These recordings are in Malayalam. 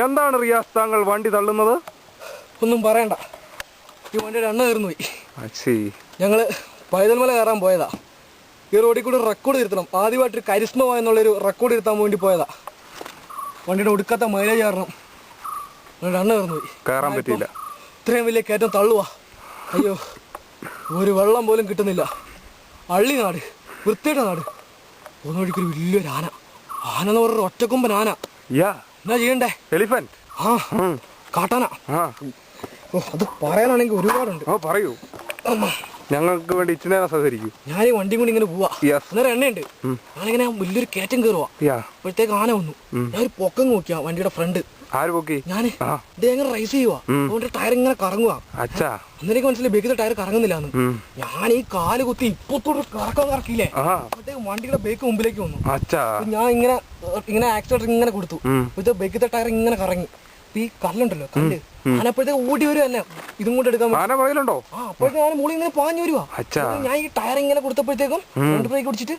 എന്താണ് റിയാസ് താങ്കൾ വണ്ടി തള്ളുന്നത്? ഒന്നും പറയണ്ട. ഈ വണ്ടിയുടെ എണ്ണ തീർന്നു പോയി ഞങ്ങൾ പൈതൽമല കയറാൻ പോയതാ. ഈ റോഡിൽ കൂടി റെക്കോർഡ് തിരുത്തണം. ആദ്യമായിട്ടൊരു കരിസ്മ എന്നുള്ളൊരു റെക്കോർഡ് തിരുത്താൻ വേണ്ടി പോയതാ. വണ്ടിയുടെ ഒടുക്കത്തെ മൈലേജ് കാരണം എണ്ണ തീർന്നു പോയി കയറാൻ പറ്റിയില്ല. ഇത്രയും വലിയ കയറ്റം തള്ളുവാ. അയ്യോ ഒരു വെള്ളം പോലും കിട്ടുന്നില്ല. അള്ളി നാട് വൃത്തിയുടെ നാട്. ഒന്നൊഴിക്കൊരു വലിയൊരു ആന. ആന എന്ന് പറഞ്ഞൊരു ഒറ്റക്കൊമ്പൻ ആന. എന്നാ ചെയ്യണ്ടേ? എലിഫന്റ്. ആ കാട്ടാന. ആ. ഓ അത് പറയാനാണെങ്കിൽ ഒരുപാടുണ്ട്. ഓ പറയൂ. ഞങ്ങൾക്ക് വേണ്ടി ഇച്ചിരി നേരം സഹകരിക്കും. ഞാൻ ഈ വണ്ടിയും കൊണ്ട് ഇങ്ങനെ പോവാ. അന്നേരം എണ്ണയുണ്ട്. ഞാനിങ്ങനെ വലിയൊരു കയറ്റം കയറുവാ അപ്പോഴത്തേക്ക് ആന വന്നു. ഞാൻ ഒരു പൊക്കം നോക്കിയാ വണ്ടിയുടെ ഫ്രണ്ട്. ആര് പൊക്കി? ഞാൻ. ആ. റൈസ് ചെയ്യുവാ. അതുകൊണ്ട് ടയർ ഇങ്ങനെ കറങ്ങുക അച്ഛാ. അന്നേരം മനസ്സിലായി ടയർ കറങ്ങുന്നില്ലാന്ന്. ഞാൻ ഈ കാൽ കുത്തി കറക്കാൻ വണ്ടിയുടെ ബേക്ക് മുമ്പിലേക്ക് വന്നു. അച്ഛാ. ഞാൻ ഇങ്ങനെ ഇങ്ങനെ ആക്സിഡന്റ് ഇങ്ങനെ കൊടുത്തു. ഇത് ടയർ ഇങ്ങനെ കറങ്ങി. ഈ കല്ലുണ്ടല്ലോ കല്ല്. ഞാനപ്പോഴത്തേക്ക് ഓടി വരും തന്നെ. ഇതും കൊണ്ട് എടുക്കാൻ ആന പുറകിലുണ്ടോ ആ അപ്പോഴത്തെ ഞാൻ മുകളിൽ ഇങ്ങനെ പാഞ്ഞു വരുവാ. ഞാൻ ഈ ടയർ ഇങ്ങനെ കൊടുത്തപ്പോഴത്തേക്കും ബ്രേക്ക് പിടിച്ചിട്ട്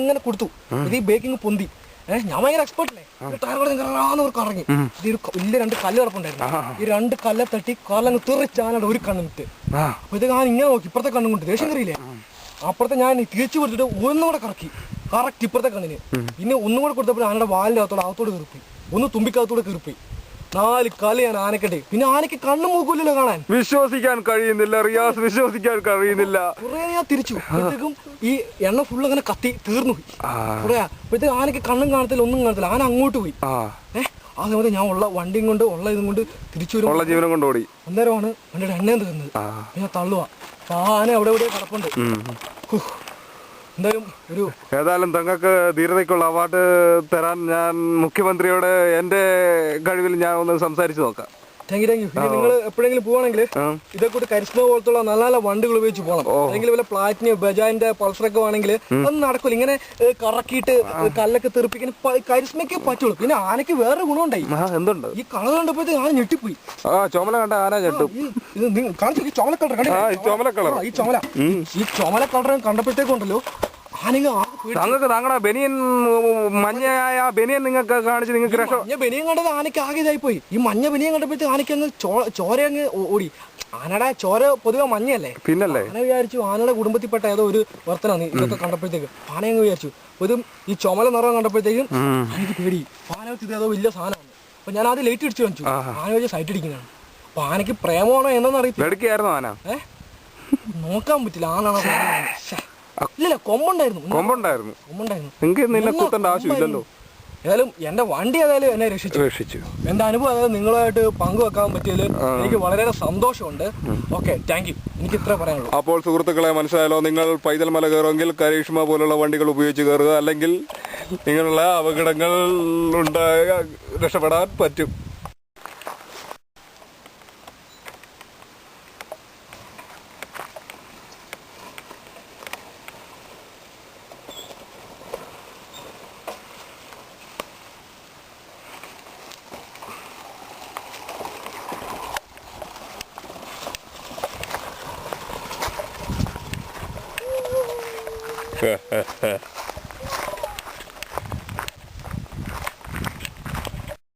ഇങ്ങനെ കൊടുത്തു. ഇത് ഈ ബേക്കിങ് പൊന്തി. ഞാൻ ഭയങ്കര എക്സ്പെർട്ട് അല്ലേ? ഈ ടയർ കൂടെ ഇങ്ങനെ കറങ്ങി ഇത് വലിയ രണ്ട് കല്ല് കിടപ്പുണ്ടായിരുന്നു. ഈ രണ്ട് കല്ലെ തട്ടി കാലങ്ങ് തെറിച്ചാനാണ് ഒരു കണ്ണ് നിട്ട് ആ. അപ്പോഴത്തേക്ക് ഞാൻ ഇങ്ങനെ നോക്കി ഇപ്പുറത്തെ കണ്ണും കൊണ്ട്. ദേഷ്യം കറിയില്ലേ അപ്പുറത്തെ ഞാൻ തിരിച്ചു കൊടുത്തിട്ട് ഒന്നും കൂടെ കറക്കി. കറക്റ്റ് ഇപ്പുറത്തെ കണ്ണിന്. പിന്നെ ഒന്നും കൂടെ കൊടുത്തപ്പോൾ ആനയുടെ വാലിന്റെ അകത്തോടെ അകത്തോട് കയറിപ്പോയി. ഒന്ന് തുമ്പിക്കകത്തോടെ കയറിപ്പോയി. നാല് കളിയാണ് ആനക്കട്ടെ. പിന്നെ ആനക്ക് കണ്ണു മൂക്കൂലല്ലോ കാണാൻ. വിശ്വസിക്കാൻ കഴിയുന്നില്ല റിയാസ് വിശ്വസിക്കാൻ കഴിയുന്നില്ല. കുറേ ഞാൻ തിരിച്ചു. അപ്പോഴത്തേക്കും ഈ എണ്ണ ഫുള്ള് അങ്ങനെ കത്തി തീർന്നു പോയി. ആ. കുറേ അപ്പോഴത്തേക്ക് ആനയ്ക്ക് കണ്ണും കാണത്തില്ല ഒന്നും കാണത്തില്ല. ആന അങ്ങോട്ട് പോയി. ഏഹ് സമയത്ത് ഞാൻ ഉള്ള വണ്ടിയും കൊണ്ട് ഉള്ള ഇതും കൊണ്ട് തിരിച്ചു വരും ഉള്ള ജീവനം കൊണ്ട് ഓടി. അന്നേരമാണ് വണ്ടിയുടെ എണ്ണയും തീർന്നത്. ഞാൻ തള്ളുവാ. തള്ളുക ആന എവിടെ എവിടെ കിടപ്പുണ്ട്. എന്തായാലും ഒരു ഏതായാലും തങ്ങൾക്ക് ധീരതയ്ക്കുള്ള അവാർഡ് തരാൻ ഞാൻ മുഖ്യമന്ത്രിയോട് എന്റെ കഴിവിൽ ഞാൻ ഒന്ന് സംസാരിച്ചു നോക്കാം. താങ്ക് യു താങ്ക് യു നിങ്ങൾ എപ്പോഴെങ്കിലും പോവാണെങ്കിൽ. ഇതൊക്കെ കൂടി കരിസ്മ പോലത്തുള്ള നല്ല നല്ല വണ്ടികൾ ഉപയോഗിച്ച് പോകണം. അല്ലെങ്കിൽ വല്ല പ്ലാറ്റിന് ബജാജിന്റെ പൾസറൊക്കെ ആണെങ്കിൽ ഒന്നും നടക്കില്ല ഇങ്ങനെ കറക്കിയിട്ട് കല്ലൊക്കെ തെറിപ്പിക്കാൻ കരിഷ്മയ്ക്ക് പറ്റുള്ളൂ. പിന്നെ ആനയ്ക്ക് വേറെ ഗുണമുണ്ടായി. എന്തുണ്ട്? ഈ കളർ കണ്ടപ്പോഴത്തേക്ക് ആന ഞെട്ടിപ്പോയി. ആ ചുമല കണ്ട ആന ഞെട്ടും. കാണിച്ചു ഈ ചോമല കളർ ആ ഈ ചുമല ഈ ചുമല കളർ കണ്ടപ്പോഴത്തേക്കുണ്ടല്ലോ. താങ്കൾക്ക് താങ്കളുടെ ബനിയൻ മഞ്ഞയായ ബനിയൻ നിങ്ങൾക്ക് കാണിച്ച് നിങ്ങൾക്ക് രക്ഷ മഞ്ഞ ബനിയം കണ്ടത് ആനയ്ക്ക് ആകെ ഇതായി പോയി ഈ മഞ്ഞ ബനിയൻ കണ്ടപ്പോഴത്തേക്ക് ആനയ്ക്ക് അങ്ങ് ചോര അങ്ങ് ഓടി. ആനയുടെ ചോര പൊതുവെ മഞ്ഞയല്ലേ? പിന്നല്ലേ? ആന വിചാരിച്ചു ആനയുടെ കുടുംബത്തിൽപ്പെട്ട ഏതോ ഒരു വർത്തനാണ് ഇതൊക്കെ കണ്ടപ്പോഴത്തേക്ക്. ആന അങ്ങ് വിചാരിച്ചു ഇതും ഈ ചുമല നിറം കണ്ടപ്പോഴത്തേക്കും എനിക്ക് പേടി. ആനകത്ത് ഏതോ വലിയ സാധനമാണ്. അപ്പൊ ഞാൻ ആദ്യം ലൈറ്റ് അടിച്ചു കാണിച്ചു. ആന വെച്ച് സൈറ്റ് അടിക്കുന്നതാണ് അപ്പൊ ആനയ്ക്ക് പ്രേമമാണോ എന്താണെന്ന് വെടുക്കിയായിരുന്നു ആന? നോക്കാൻ പറ്റില്ല. ആനാണോ കൊമ്പുണ്ടായിരുന്നു. കൊമ്പുണ്ടായിരുന്നു. കൊമ്പുണ്ടായിരുന്നു. നിങ്ങൾക്ക് നിന്നെ നല്ല കുത്തേണ്ട ആവശ്യമില്ലല്ലോ. ഏതായാലും എന്റെ വണ്ടി ഏതായാലും എന്നെ രക്ഷിച്ചു. രക്ഷിച്ചു. എന്റെ അനുഭവം അതായത് നിങ്ങളുമായിട്ട് പങ്കുവെക്കാൻ പറ്റിയതിൽ എനിക്ക് വളരെ സന്തോഷമുണ്ട്. ഓക്കെ താങ്ക് യു എനിക്ക് ഇത്ര പറയാനുള്ളൂ. അപ്പോൾ സുഹൃത്തുക്കളെ മനസ്സിലായാലോ നിങ്ങൾ പൈതൽ മല കയറുമെങ്കിൽ കരീഷ്മ പോലുള്ള വണ്ടികൾ ഉപയോഗിച്ച് കയറുക അല്ലെങ്കിൽ നിങ്ങളുള്ള അപകടങ്ങൾ ഉണ്ടായ രക്ഷപ്പെടാൻ പറ്റും. Ha, ha, ha.